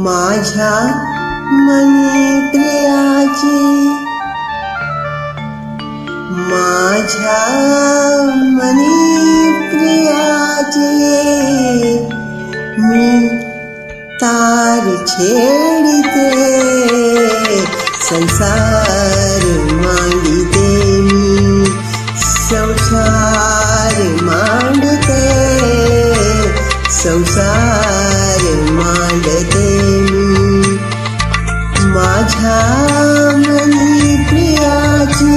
माझ्या मनी प्रियाची माझ्या मनी प्रियाची मी तार छेडिते. संसार माझ्या मनी प्रियाची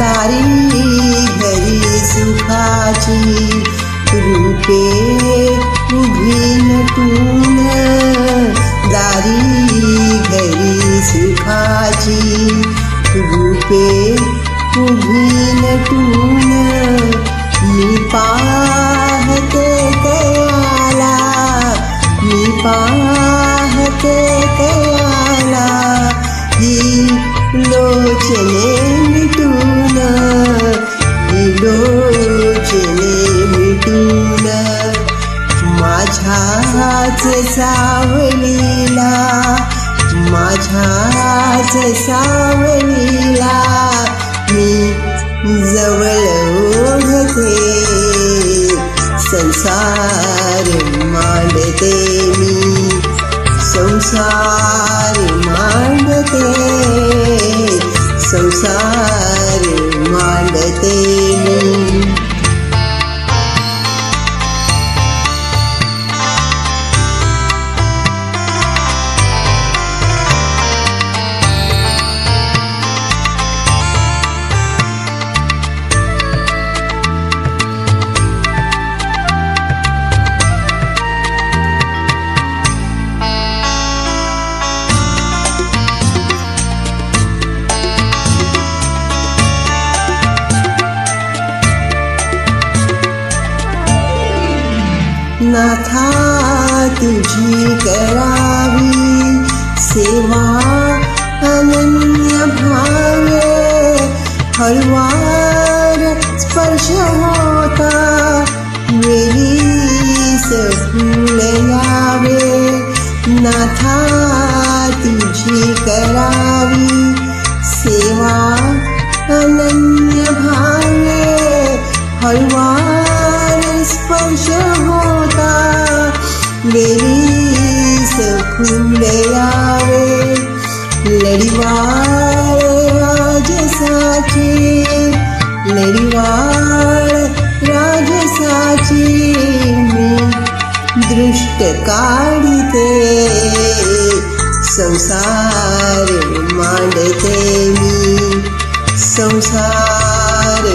दारी घरी सुखाची रूपे उभी नटून दारी घरी सुखाची रूपे मी पाहते कयाला ही लोचने मिटून ही लोचने मिटून माझ्याच सावलीला माझ्याच सावलीला मी जवळ ओढते संसार मांडते मी संसार मांडते संसार नाथा तुझी करावी। सेवा अनन्य भावे हळवार स्पर्श होता। वेळीस फूल यावे नाथा वेळीस फुल यावे लढिवाळ राजसाची लढिवाळ राजसाची मी दृष्ट काढिते संसार मांडते संसार